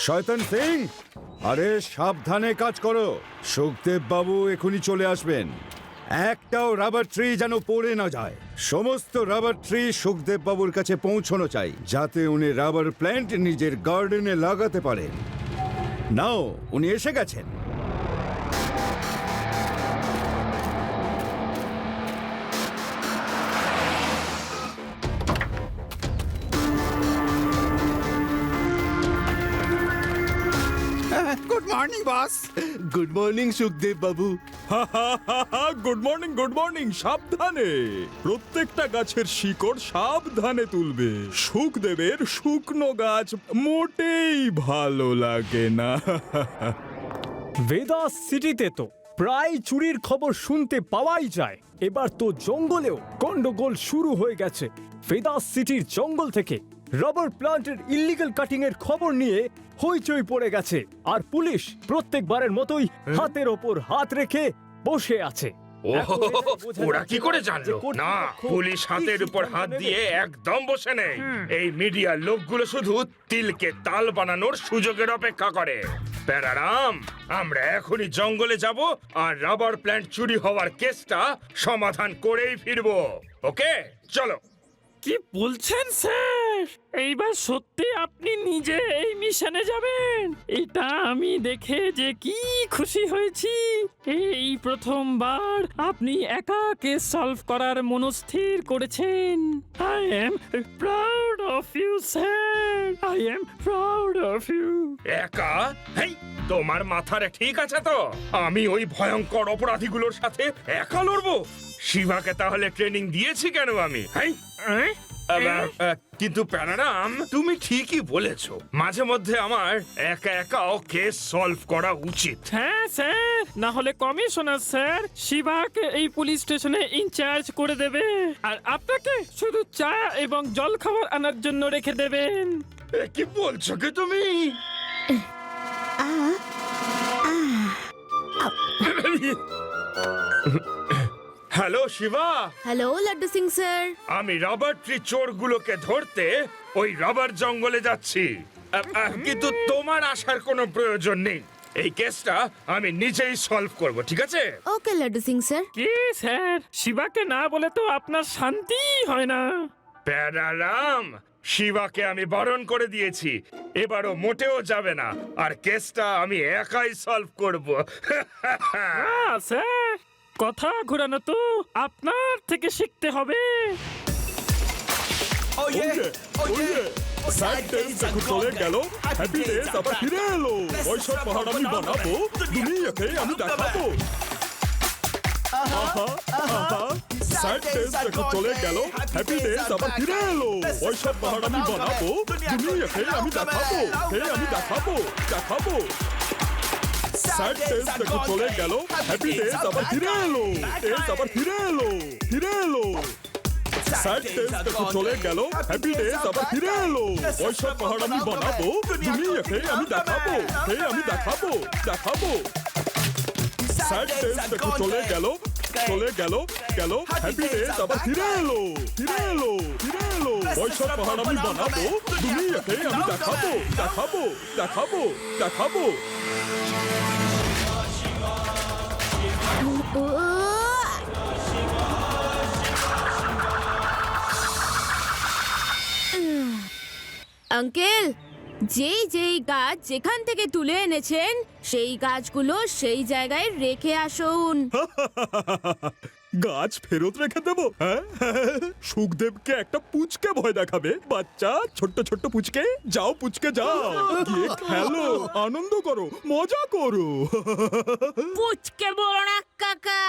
শয়তান সিং! আরে, সাবধানে কাজ করো। সুখদেব বাবু এখনই চলে আসবেন। একটাও রাবার ট্রি যেন পড়ে না যায়। সমস্ত রাবার ট্রি সুখদেব বাবুর কাছে পৌঁছানো চাই, যাতে উনি রাবার প্ল্যান্ট নিজের গার্ডেনে লাগাতে পারেন। নাও, উনি এসে গেছেন। Good morning boss good morning Sukhdev babu good morning good morning সাবধানে। প্রত্যেকটা গাছের শিকড় সাবধানে তুলবে। সুখদেবের শুকনো গাছ মোটেই ভালো লাগে না। ভেদাস সিটিতে তো প্রায় চুরির খবর শুনতে পাওয়াই যায়। এবার তো জঙ্গলেও গন্ডগোল শুরু হয়ে গেছে। ভেদাস সিটির জঙ্গল থেকে রবার প্লান্টের ইল্লিগাল কাটিং এর খবর নিয়ে হইচই পড়ে গেছে আর পুলিশ প্রত্যেকবারের মতোই হাতের ওপর হাত রেখে বসে আছে। ওরা কি করে জানলো? না পুলিশ হাতের উপর হাত দিয়ে একদম বসে নেই। এই মিডিয়ার লোকগুলো শুধু তিলকে তাল বানানোর সুযোগের অপেক্ষা করে। প্যারারাম আমরা এখনই জঙ্গলে যাব আর রাবার প্ল্যান্ট চুরি হওয়ার কেসটা সমাধান করেই ফিরবো। ওকে চলো। কি বলছেন স্যার? এইবার সত্যি আপনি নিজে এই মিশনে যাবেন? এটা আমি দেখে যে কি খুশি হয়েছি। এই প্রথমবার আপনি একা কেস সলভ করার মনস্থির করেছেন। I am proud of you, sir I am proud of you একা? হেই তোমার মাথারে ঠিক আছে তো? আমি ওই ভয়ঙ্কর অপরাধীগুলোর সাথে একা লড়বো? শিবাকে তাহলে ট্রেনিং দিয়েছি কেন আমি? হ্যাঁ কিন্তু প্যারারাম তুমি ঠিকই বলেছ। মাঝে মধ্যে আমার একা একাও কেস সলভ করা উচিত। হ্যাঁ স্যার। না হলে কমিশনার স্যার শিবাকে এই পুলিশ স্টেশনে ইনচার্জ করে দেবে। আর আপনাকে শুধু চা এবং জল খাবার আনার জন্য রেখে দেবেন। এ, কি বলছো কি তুমি? Hello Shiva. Hello Laddu Singh sir. আমি রবার ট্রি চোরগুলোকে ধরতে ওই রবার জঙ্গলে যাচ্ছি। কিন্তু তোমার আসার কোনো প্রয়োজন নেই। এই কেসটা আমি নিজেই সলভ করব ঠিক আছে? Okay Laddu Singh sir. কি স্যার? শিবাকে না বলে তো আপনার শান্তি হয় না। প্যারারাম শিবাকে আমি বরণ করে দিয়েছি। এবারও মোটেও যাবে না। আর কেসটা আমি একাই সলভ করব। আহ, স্যার। কথা ঘোরানো তো আপনার থেকে শিখতে হবে। স্যাড ডেজ দেখো চলে গেল হ্যাপি ডেজ আবার ফিরে এলো। ওইসব পাহাড় আমি বানাবো দুনিয়াকে আমি দেখাবো। স্যাড ডেজ চলে গেল হ্যাপি ডেজ আবার ফিরে এলো। ওইসব পাহাড় আমি বানাবো দুনিয়াকে আমি দেখাবো হে আমি দেখাবো দেখাবো। স্যাড ডেজ দেখো চলে গেল হ্যাপি ডেজ আবার ফিরে এলো ডেজ আবার ফিরে এলো ফিরে এলো স্যাড ডেজ দেখো চলে গেল হ্যাপি ডেজ আবার ফিরে এলো ওইসব পাহাড় আমি বানাবো দুনিয়াকে আমি দেখাবো হে আমি দেখাবো দেখাবো স্যাড ডেজ দেখো চলে গেল চলে গেল গেল হ্যাপি ডেজ আবার ফিরে এলো ফিরে এলো ফিরে এলো ওইসব পাহাড় আমি বানাবো? দুনিয়াকে আমি দেখাবো দেখাবো দেখাবো দেখাবো। আঙ্কেল যেই যেই গাছ যেখান থেকে তুলে এনেছেন সেই গাছগুলো সেই জায়গায় রেখে আসুন। গাছ ফেরত রেখে দেবো হ্যাঁ? সুখদেবকে একটা পুচকে ভয় দেখাবে। বাচ্চা ছোট্ট ছোট্ট পুচকে যাও পুচকে যাও। গিয়ে খেলো আনন্দ করো মজা করো। পুচকে বলো না কাকা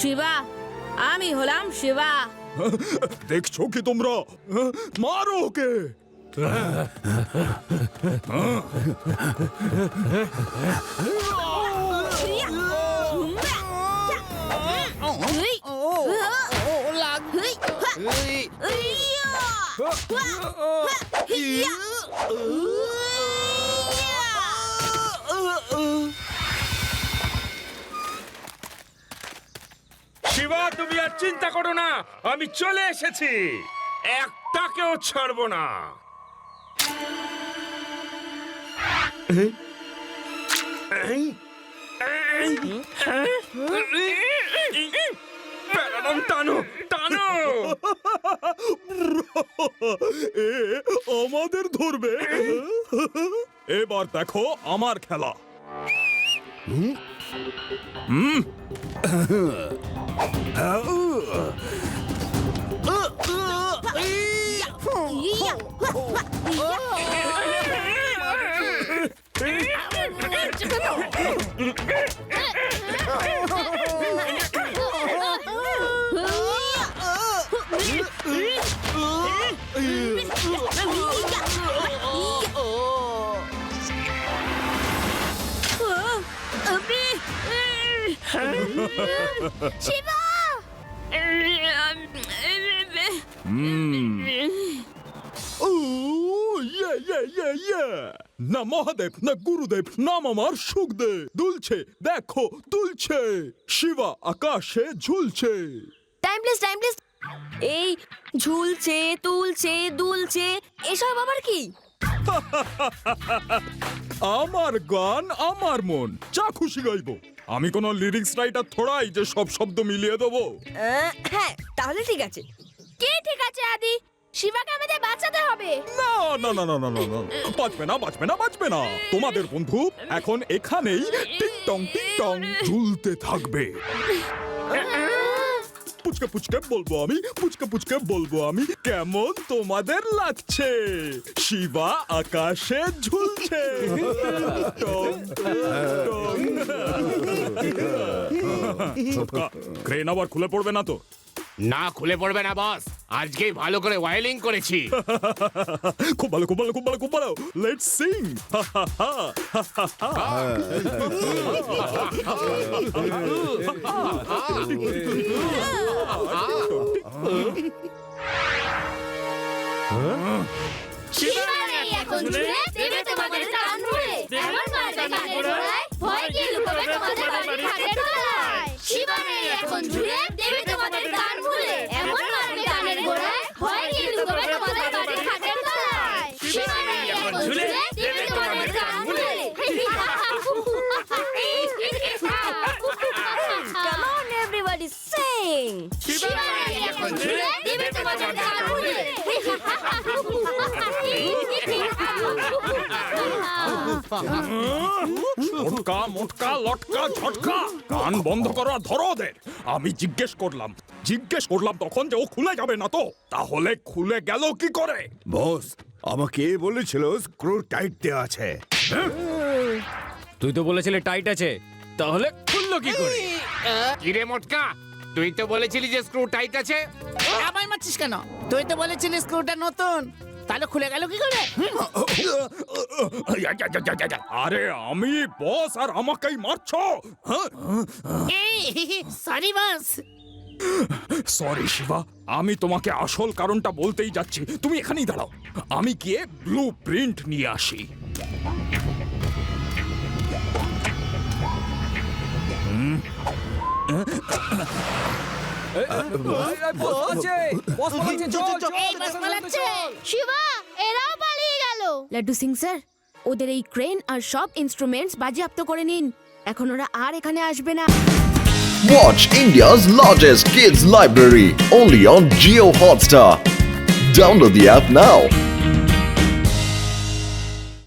শিবা আমি হলাম শিবা। দেখছ কি তোমরা? মারো ওকে। শিবা তুমি আর চিন্তা করো না আমি চলে এসেছি। একটাকেও ছাড়বো না। প্যারাডম টানো টানো এ আমাদের ধরবে। এবার দেখো আমার খেলা। শিবা ও ইয়ে ইয়ে ইয়ে ইয়ে না মহাদেব না গুরুদেব নাম আমার সুখদেব। দুলছে দেখো দুলছে। শিবা আকাশে ঝুলছে। টাইমলেস টাইমলেস এই ঝুলছে তুলছে দুলছে এসব আবার কি? আমার গান আমার মন যা খুশি গাইবো। আমি কোনো লিরিক্স রাইটার থোড়াই যে সব শব্দ মিলিয়ে দেবো। হ্যাঁ তাহলে ঠিক আছে। কে ঠিক আছে আদি? শিবাকে আমাদের বাঁচাতে হবে। না না না না না না না। বাঁচবে না বাঁচবে না বাঁচবে না। তোমাদের বন্ধু এখন এখানেই টিং টং টিং টং ঝুলতে থাকবে। পুচকে পুচকে বলব আমি পুচকে পুচকে বলব আমি কেমন তোমাদের লাগছে? শিবা আকাশে ঝুলছে। টং, ক্রেন আবার খুলে পড়বে না তো? না খুলে পড়বে না বস। আজকেই ভালো করে ওয়াইলিং করেছি। খুব ভালো খুব ভালো খুব ভালো খুব ভালো। লেটস সিং এখন ঝুলে মোটকা মোটকা লটকা ঝটকা। কান বন্ধ করো আর ধরো ওদের আমি জিজ্ঞেস করলাম। জিজ্ঞেস করলাম তখন যে ও খুলে যাবে না তো। তাহলে খুলে গেল কি করে? বস আমাকে বলেছিল স্ক্রু টাইট দেওয়া আছে। তুই তো বলেছিলে টাইট আছে। তাহলে খুললো কি করে? কিরে মোটকা তুই তো বলেছিলি যে স্ক্রু টাইট আছে। আমায় মারছিস কেন? তুই তো বলেছিলি স্ক্রুটা নতুন। তাহলে খুলে গেল কি করে? আরে আমি বস আর আমাকেই মারছো? সরি বাস সরি শিবা আমি তোমাকে আসল কারণটা বলতেই যাচ্ছি। তুমি এখানেই দাঁড়াও। আমি গিয়ে ব্লু প্রিন্ট নিয়ে আসি। শিবা এরাও পালিয়ে গেল লাড্ডু সিং স্যার ওদের এই ক্রেন আর সব ইনস্ট্রুমেন্টস বাজেয়াপ্ত করে নিন এখন ওরা আর এখানে আসবে না Watch India's largest kids library only on Geo Hotstar. Download the app now.